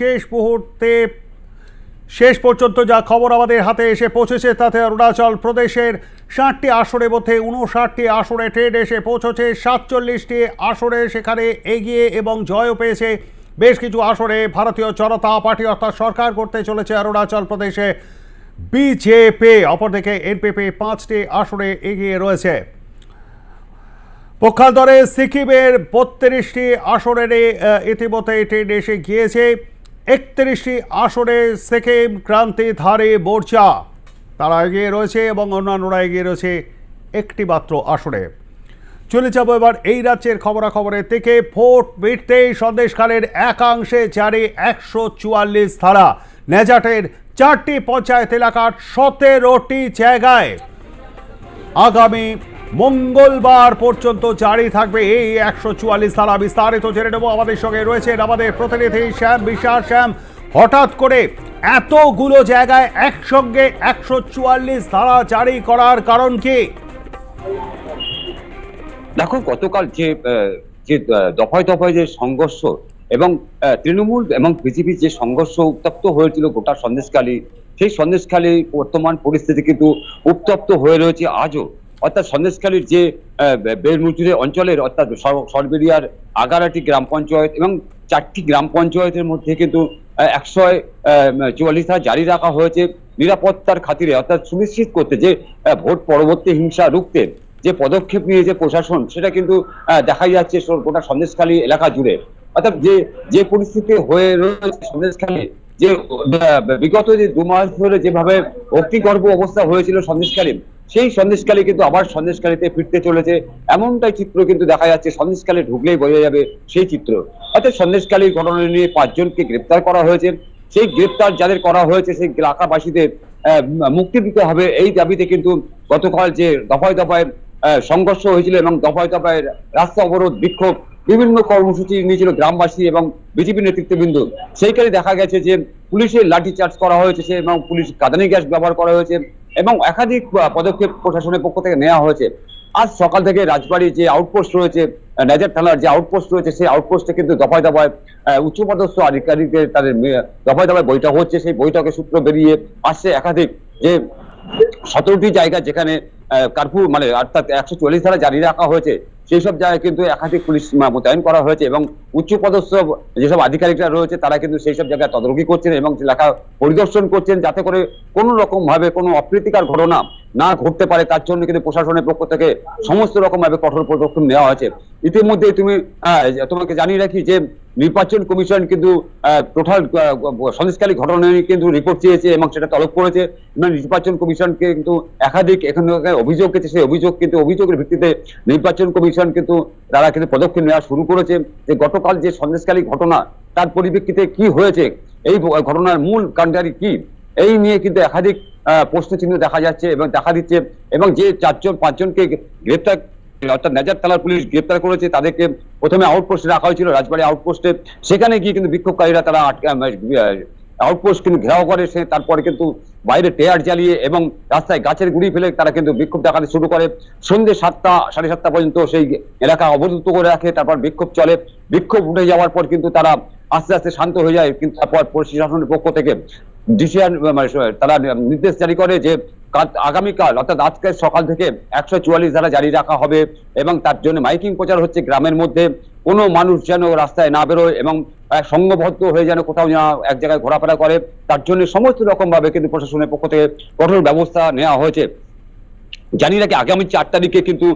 শেষ মুহূর্তে, শেষ পর্যন্ত যা খবর আমাদের হাতে এসে পৌঁছেছে তাতে অরুণাচল প্রদেশের ষাটটি আসনের মধ্যে উনষাটটি আসনে ট্রেন এসে পৌঁছেছে, সাতচল্লিশটি আসনে সেখানে এগিয়ে এবং জয়ও পেয়েছে। বেশ কিছু আসনে ভারতীয় জনতা পার্টি অর্থাৎ সরকার করতে চলেছে অরুণাচল প্রদেশে। বিজেপি, অপরদিকে এনপিপি পাঁচটি আসনে এগিয়ে রয়েছে। পক্ষান্তরে সিকিমের বত্রিশটি আসনের ইতিমধ্যে ট্রেন এসে গিয়েছে। একত্রিশটি আসরে আসনে ক্রান্তি ধারে মোর্চা তারা এগিয়ে রয়েছে এবং অন্যান্যরা এগিয়ে রয়েছে একটি মাত্র আসনে চলে যাব এবার এই রাজ্যের খবরাখবরের থেকে। ভোট মিটতেই সন্দেশখালের একাংশে জারি একশো চুয়াল্লিশ ধারা। নেজাটের চারটি পঞ্চায়েত এলাকার সতেরোটি জায়গায় আগামী মঙ্গলবার পর্যন্ত জারি থাকবে এই একশো চুয়াল্লিশ ধারা বিস্তারিত জেনে নেব। আমাদের সঙ্গে রয়েছেন আমাদের প্রতিনিধি শ্যাম বিশ্বাস। শ্যাম, হঠাৎ করে এতগুলো জায়গায় একসঙ্গে একশো চুয়াল্লিশ ধারা জারি করার কারণ কি? দেখো, গতকাল যে যে দফায় দফায় যে সংঘর্ষ এবং তৃণমূল এবং বিজেপির যে সংঘর্ষ উত্তপ্ত হয়েছিল গোটা সন্দেশখালী, সেই সন্দেশখালী বর্তমান পরিস্থিতি কিন্তু উত্তপ্ত হয়ে রয়েছে আজও। অর্থাৎ সন্দেশখালীর যে বেলমুচুরে অঞ্চলের অর্থাৎ সর- সরবেরিয়ার আগারাটি গ্রাম পঞ্চায়েত এবং চারটি গ্রাম পঞ্চায়েতের মধ্যে কিন্তু একশো চুয়াল্লিশ ধারা জারি রাখা হয়েছে নিরাপত্তার খাতিরে। অর্থাৎ সুনিশ্চিত করতে যে ভোট পরবর্তী হিংসা রুখতে যে পদক্ষেপ নিয়েছে প্রশাসন, সেটা কিন্তু দেখা যাচ্ছে গোটা সন্দেশখালী এলাকা জুড়ে। অর্থাৎ যে যে পরিস্থিতি হয়ে রয়েছে সন্দেশখালী, যে বিগত যে দু মাস ধরে যেভাবে অগ্নিগর্ভ অবস্থা হয়েছিল সন্দেশখালী সেই সন্দেশখালী কিন্তু আবার সন্দেশকালীতে ফিরতে চলেছে। এমনটাই চিত্র কিন্তু দেখা যাচ্ছে, সন্দেশখালী ঢুকলেই বোঝা যাবে সেই চিত্র। অর্থাৎ সন্দেশখালীর ঘটনা নিয়ে পাঁচজনকে গ্রেপ্তার করা হয়েছে। সেই গ্রেপ্তার যাদের করা হয়েছে, সেই এলাকাবাসীদের মুক্তি দিতে হবে। এই দাবিতে কিন্তু গতকাল যে দফায় দফায় সংঘর্ষ হয়েছিল এবং দফায় দফায় রাস্তা অবরোধ, বিক্ষোভ, বিভিন্ন কর্মসূচি নিয়েছিল গ্রামবাসী এবং বিজেপি নেতৃত্ববৃন্দ। সেইখানে দেখা গেছে যে পুলিশের লাঠি চার্জ করা হয়েছে এবং পুলিশ কাঁদানি গ্যাস ব্যবহার করা হয়েছে। এবং একাধিক পদক্ষেপ প্রশাসনের পক্ষ থেকে নেওয়া হয়েছে। আজ সকাল থেকে রাজবাড়ি যে আউটপোস্ট রয়েছে নেজার থানার যে আউটপোস্ট রয়েছে, সেই আউটপোস্টে কিন্তু দফায় দফায় উচ্চপদস্থ আধিকারিকদের তাদের দফায় দফায় বৈঠক হচ্ছে। সেই বৈঠকের সূত্র বেরিয়ে আসছে একাধিক যে সতেরোটি জায়গা যেখানে কার্ফু মানে অর্থাৎ একশো চল্লিশ ধারা জারি রাখা হয়েছে। সেই সব জায়গায় কিন্তু একাধিক পুলিশ মোতায়েন করা হয়েছে এবং উচ্চপদস্থ যেসব আধিকারিকরা রয়েছে তারা কিন্তু সেই সব জায়গায় তদারকি করছেন এবং এলাকা পরিদর্শন করছেন যাতে করে কোনো রকম ভাবে কোনো অপ্রীতিকর ঘটনা না ঘটতে পারে। তার জন্য কিন্তু প্রশাসনের পক্ষ থেকে সমস্ত রকম ভাবে কঠোর পদক্ষেপ নেওয়া হয়েছে। ইতিমধ্যে তুমি তোমাকে জানিয়ে রাখি যে নির্বাচন কমিশন কিন্তু টোটাল সন্দেশকালী ঘটনা নিয়ে কিন্তু রিপোর্ট চেয়েছে এবং সেটা তলব করেছে। নির্বাচন কমিশনকে কিন্তু একাধিক এখানে অভিযোগ এসেছে। সেই অভিযোগ কিন্তু অভিযোগের ভিত্তিতে নির্বাচন কমিশন কিন্তু তারা কিন্তু পদক্ষেপ নেওয়া শুরু করেছে যে গতকাল যে সন্দেশকালী ঘটনা তার পরিপ্রেক্ষিতে কি হয়েছে এই ঘটনার মূল কাণ্ডারি কি এই নিয়ে কিন্তু একাধিক আহ, প্রশ্নচিহ্ন দেখা যাচ্ছে এবং দেখা দিচ্ছে এবং যে চারজন পাঁচজনকে গ্রেপ্তার অর্থাৎ নেজার থানার পুলিশ গ্রেপ্তার করেছে তাদেরকে প্রথমে আউটপোস্টে রাখা হয়েছিল রাজবাড়ি আউটপোস্টে সেখানে গিয়ে কিন্তু বিক্ষোভকারীরা তারা আউটপোস্ট কিন্তু ঘেরাও করে, সে তারপরে কিন্তু বাইরে টেয়ার জ্বালিয়ে এবং রাস্তায় গাছের গুড়ি ফেলে তারা কিন্তু বিক্ষোভ দেখাতে শুরু করে। সন্ধ্যে সাতটা, সাড়ে সাতটা পর্যন্ত সেই এলাকা অবরুদ্ধ করে রাখে, তারপর বিক্ষোভ চলে। বিক্ষোভ উঠে যাওয়ার পর কিন্তু তারা আস্তে আস্তে শান্ত হয়ে যায়, কিন্তু তারপর প্রশাসনের পক্ষ থেকে ডিসিশন তারা নির্দেশ জারি করে যে আগামীকাল, অর্থাৎ আজকে সকাল থেকে একশো চুয়াল্লিশ ধারা জারি রাখা হবে এবং তার জন্য মাইকিং প্রচার হচ্ছে গ্রামের মধ্যে। কোনো মানুষ যেন রাস্তায় না বেরোয় এবং সংঘবদ্ধ হয়ে যেন কোথাও যেন এক জায়গায় ঘোরাফেরা করে, তার জন্য সমস্ত রকম ভাবে কিন্তু প্রশাসনের পক্ষ থেকে কঠোর ব্যবস্থা নেওয়া হয়েছে। জানি নাকি আগামী চার তারিখে কিন্তু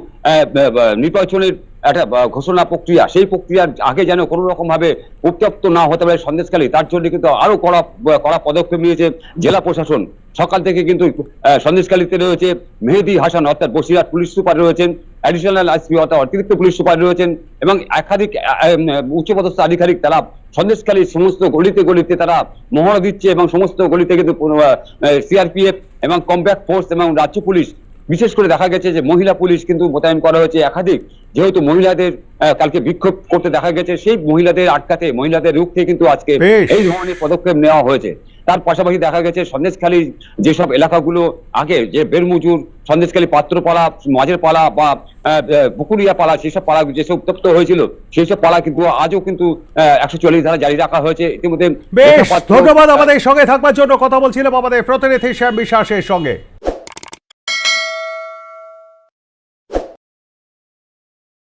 নির্বাচনের একটা ঘোষণা প্রক্রিয়া সেই প্রক্রিয়ার আগে যেন কোনো রকম ভাবে উত্তপ্ত না হতে পারে সন্দেশখালী তার জন্য কিন্তু আরও কড়া কড়া পদক্ষেপ নিয়েছে জেলা প্রশাসন। সকাল থেকে কিন্তু আহ, সন্দেশখালীতে রয়েছে মেহেদি হাসান অর্থাৎ বসিরহাট পুলিশ সুপার রয়েছেন অ্যাডিশনাল আইসপি অর্থাৎ অতিরিক্ত পুলিশ সুপার রয়েছেন এবং একাধিক উচ্চপদস্থ আধিকারিক তারা সন্দেশখালীর সমস্ত গলিতে গলিতে তারা মহড়া দিচ্ছে এবং সমস্ত গলিতে কিন্তু সিআরপিএফ এবং কম্ব্যাক্ট ফোর্স এবং রাজ্য পুলিশ বিশেষ করে দেখা গেছে যে মহিলা পুলিশ কিন্তু মোতায়েন করা হয়েছে একাধিক। যেহেতু মহিলাদের কালকে বিক্ষোভ করতে দেখা গেছে সেই মহিলাদের আটকাতে মহিলাদের রুখতে কিন্তু আজকে এই ধরনের পদক্ষেপ নেওয়া হয়েছে। তার পাশাপাশি দেখা গেছে সন্দেশখালী যেসব এলাকাগুলো আগে যে বেরমুজুর সন্দেশখালী পাত্রপাড়া মাঝের পাড়া বা পুকুরিয়া পাড়া সেসব পাড়া যেসব উত্তপ্ত হয়েছিল সেই সব পাড়া কিন্তু আজও কিন্তু একশো চল্লিশ ধারা জারি রাখা হয়েছে। ইতিমধ্যে ধন্যবাদ আমাদের সঙ্গে থাকবার জন্য কথা বলছিলাম আমাদের প্রতিনিধি শ্যাম বিশ্বাসের সঙ্গে।